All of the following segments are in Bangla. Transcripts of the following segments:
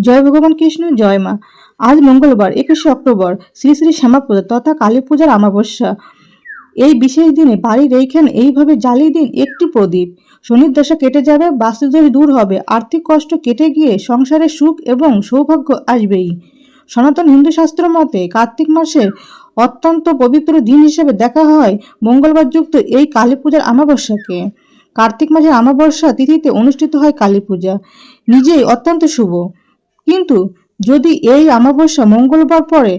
জয় ভগবান কৃষ্ণ, জয় মা। আজ মঙ্গলবার, একুশে অক্টোবর, শ্রী শ্রী শ্যামাপূজা তথা কালী পূজার আমাবস্যা এই বিশেষ দিনে বাড়ির এইখানে এইভাবে জ্বালিয়ে দিন একটি প্রদীপ। শনির দশা কেটে যাবে বাস্তুদোষ দূর হবে, আর্থিক কষ্ট কেটে গিয়ে সংসারে সুখ এবং সৌভাগ্য আসবেই। সনাতন হিন্দু শাস্ত্র মতে কার্তিক মাসের অত্যন্ত পবিত্র দিন হিসেবে দেখা হয় মঙ্গলবার যুক্ত এই কালী পূজার আমাবস্যাকে কার্তিক মাসের আমাবস্যা তিথিতে অনুষ্ঠিত হয় কালী পূজা নিজেই অত্যন্ত শুভ। কিন্তু যদি এই আমাবস্যা মঙ্গলবার পরে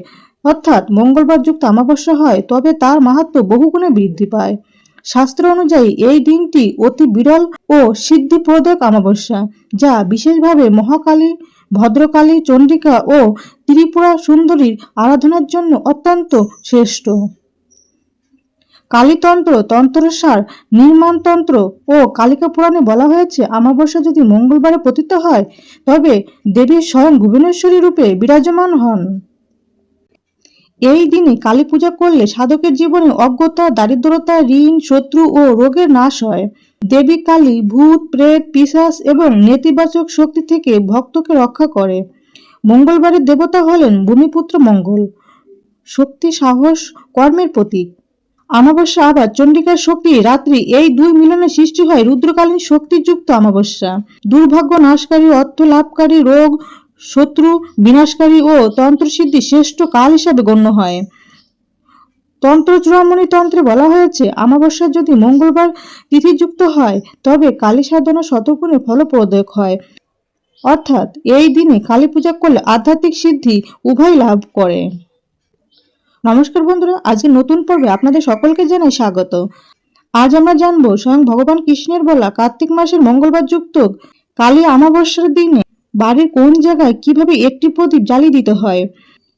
অর্থাৎ মঙ্গলবার যুক্ত আমাবস্যা হয়, তবে তার মাহাত্ম বহুগুণে বৃদ্ধি পায়। শাস্ত্র অনুযায়ী এই দিনটি অতি বিরল ও সিদ্ধিপ্রদক আমাবস্যা যা বিশেষভাবে মহাকালী, ভদ্রকালী চণ্ডিকা ও ত্রিপুরা সুন্দরীর আরাধনার জন্য অত্যন্ত শ্রেষ্ঠ। কালীতন্ত্র, তন্ত্রসার, নির্মাণতন্ত্র ও কালিকা পুরাণে বলা হয়েছে আমাবস্যা যদি মঙ্গলবারে পতিত হয়, তবে দেবী স্বয়ং ভুবনেশ্বরী রূপে বিরাজমান হন। এই দিনে কালী পূজা করলে সাধকের জীবনে অজ্ঞতা, দারিদ্রতা, ঋণ, শত্রু ও রোগের নাশ হয়। দেবী কালী ভূত, প্রেত পিশাচ এবং নেতিবাচক শক্তি থেকে ভক্তকে রক্ষা করে। মঙ্গলবারের দেবতা হলেন ভূমিপুত্র মঙ্গল, শক্তি, সাহস, কর্মের প্রতীক। অমাবস্যা আবার চণ্ডিকার শক্তি রাত্রি এই দুই মিলনে সৃষ্টি হয় রুদ্রকালীন শক্তিযুক্ত অমাবস্যা। দুর্ভাগ্য নাশকারী, অর্থ লাভকারী, রোগ, শত্রু, বিনাশকারী ও তন্ত্রসিদ্ধি শ্রেষ্ঠ কাল হিসাবে গণ্য হয়। তন্ত্র চূড়ামণি তন্ত্রে বলা হয়েছে, অমাবস্যা যদি মঙ্গলবার তিথিযুক্ত হয়, তবে কালী সাধনা শতগুণে ফলপ্রদায়ক হয়। অর্থাৎ এই দিনে কালী পূজা করলে আধ্যাত্মিক সিদ্ধি উভয় লাভ করে। নমস্কার বন্ধুরা, আজকে নতুন পর্বে আপনাদের সকলকে জানাই স্বাগত। আজ আমরা জানব স্বয়ং ভগবান কৃষ্ণের বলা কার্তিক মাসের মঙ্গলবার যুক্ত কালী অমাবস্যার দিনে বাড়ির কোন জায়গায় কীভাবে একটি প্রদীপ জ্বালিয়ে দিতে হয়?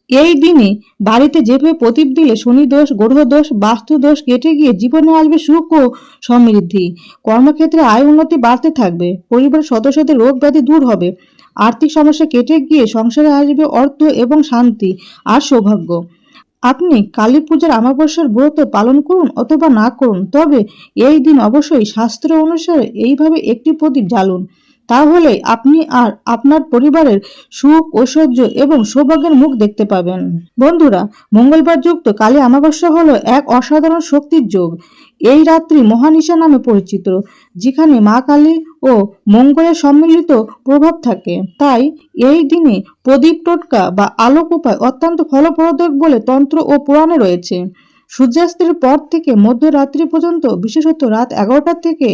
এই দিনে বাড়িতে যেভাবে প্রদীপ দিলে শনি দোষ, গ্রহ দোষ, বাস্তু দোষ কেটে গিয়ে জীবনে আসবে সুখ ও সমৃদ্ধি, কর্মক্ষেত্রে আয় উন্নতি বাড়তে থাকবে পরিবারের সদস্যদের রোগ ব্যাধি দূর হবে, আর্থিক সমস্যা কেটে গিয়ে সংসারে আসবে অর্থ এবং শান্তি আর সৌভাগ্য। আপনি কালী পূজার আমাবস্যার ব্রত পালন করুন অথবা না করুন, তবে এই দিন অবশ্যই শাস্ত্র অনুসারে এইভাবে একটি প্রদীপ জ্বালুন। তাহলে আপনি আর আপনার পরিবারের সুখ, ঐশ্বর্য এবং সৌভাগ্যের মুখ দেখতে পাবেন। বন্ধুরা, মঙ্গলবার যুক্ত কালী অমাবস্যা হলো এক অসাধারণ শক্তির যোগ। এই রাত্রি মহানিশা নামে পরিচিত, যেখানে মা কালী ও মঙ্গলের সম্মিলিত প্রভাব থাকে। তাই এই দিনে প্রদীপ টোটকা বা আলোক উপায় অত্যন্ত ফলপ্রদক বলে তন্ত্র ও পুরাণে রয়েছে। সূর্যাস্তের পর থেকে মধ্যরাত্রি পর্যন্ত, বিশেষত রাত এগারোটা থেকে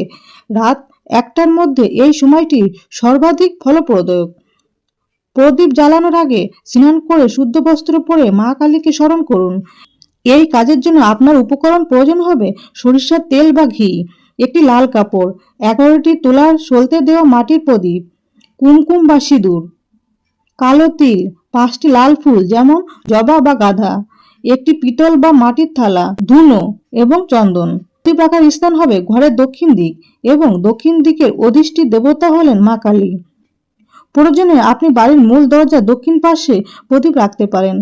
রাত একটার মধ্যে এই সময়টি সর্বাধিক ফলপ্রদক। প্রদীপ জ্বালানোর আগে স্নান করে শুদ্ধ বস্ত্র পরে মা কালীকে স্মরণ করুন। এই কাজের জন্য আপনার উপকরণ প্রয়োজন হবে সরিষার তেল বা ঘি। একটি লাল কাপড়, এগারোটি তোলার সলতে দেওয়া মাটির প্রদীপ, কুমকুম বা সিঁদুর, কালো তিল, পাঁচটি লাল ফুল যেমন জবা বা গাধা, একটি পিতল বা মাটির থালা, ধুনো এবং চন্দন। প্রদীপ রাখার স্থান হবে, ঘরের দক্ষিণ দিক এবং দক্ষিণ দিকের অধিষ্ঠি দেবতা হলেন মা কালী। প্রয়োজনে আপনি বাড়ির মূল দরজা দক্ষিণ পাশে প্রদীপ রাখতে পারেন।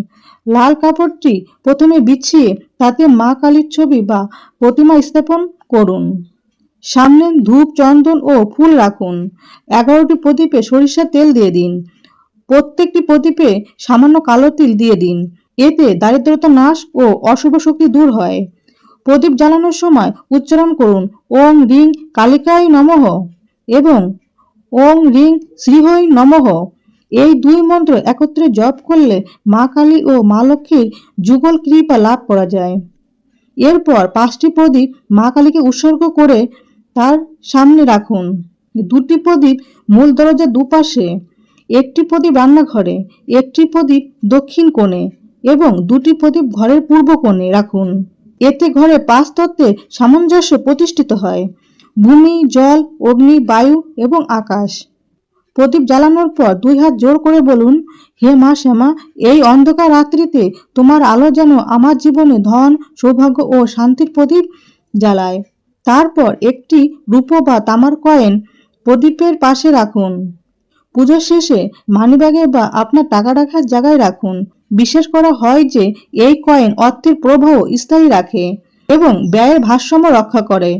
লাল কাপড়টি প্রথমে বিছিয়ে তাতে মা কালীর ছবি বা প্রতিমা স্থাপন করুন। সামনে ধূপ, চন্দন ও ফুল রাখুন। এগারোটি প্রদীপে সরিষার তেল দিয়ে দিন। প্রত্যেকটি প্রদীপে সামান্য কালো তিল দিয়ে দিন। এতে দারিদ্রতা নাশ ও অশুভ শক্তি দূর হয়। প্রদীপ জ্বালানোর সময় উচ্চারণ করুন, ওং রিং কালিকাই নমঃ এবং ওং রিং শ্রীহই নমঃ এই দুই মন্ত্র একত্রে জপ করলে মা কালী ও মা লক্ষ্মীর যুগল কৃপা লাভ করা যায়। এরপর পাঁচটি প্রদীপ মা কালীকে উৎসর্গ করে তার সামনে রাখুন। দুটি প্রদীপ মূল দরজার দুপাশে, একটি প্রদীপ রান্নাঘরে, একটি প্রদীপ দক্ষিণ কোণে এবং দুটি প্রদীপ ঘরের পূর্ব কোণে রাখুন। এতে ঘরে পাঁচ তত্ত্বের সামঞ্জস্য প্রতিষ্ঠিত হয়। ভূমি, জল, অগ্নি, বায়ু এবং আকাশ। প্রদীপ জ্বালানোর পর দুই হাত জোর করে বলুন, হে মা শ্যামা, এই অন্ধকার রাত্রিতে তোমার আলো যেন আমার জীবনে ধন, সৌভাগ্য ও শান্তির প্রদীপ জ্বালায়। তারপর একটি রূপো বা তামার কয়েন প্রদীপের পাশে রাখুন। পুজোর শেষে মানিব্যাগে বা আপনার টাকা রাখার জায়গায় রাখুন। বিশ্বাস করা হয় যে এই কয়েন অর্থের প্রবাহ স্থায়ী রাখে এবং ব্যয়ের ভারসাম্য রক্ষা করে।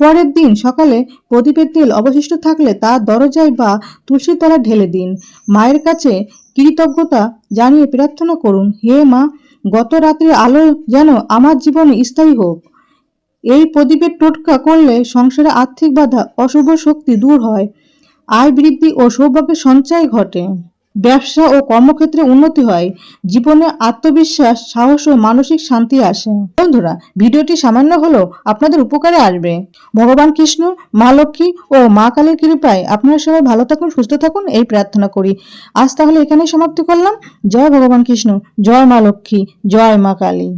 পরের দিন সকালে প্রদীপের তেল অবশিষ্ট থাকলে তা দরজায় বা তুলসীর তলায় ঢেলে দিন। মায়ের কাছে কৃতজ্ঞতা জানিয়ে প্রার্থনা করুন, হে মা, গত রাত্রির আলো যেন আমার জীবনে স্থায়ী হোক। এই প্রদীপের টোটকা করলে সংসারে আর্থিক বাধা, অশুভ শক্তি দূর হয়। আয় বৃদ্ধি ও সৌভাগ্যের সঞ্চয় ঘটে। ব্যবসা ও কর্মক্ষেত্রে উন্নতি হয়। জীবনে আত্মবিশ্বাস, সাহস ও মানসিক শান্তি আসে। বন্ধুরা, ভিডিওটি সামান্য হলেও আপনাদের উপকারে আসবে। ভগবান কৃষ্ণ, মা লক্ষ্মী ও মা কালীর কৃপায় আপনারা সবাই ভালো থাকুন, সুস্থ থাকুন, এই প্রার্থনা করি। আজ তাহলে এখানেই সমাপ্তি করলাম। জয় ভগবান কৃষ্ণ, জয় মা লক্ষ্মী, জয় মা কালী।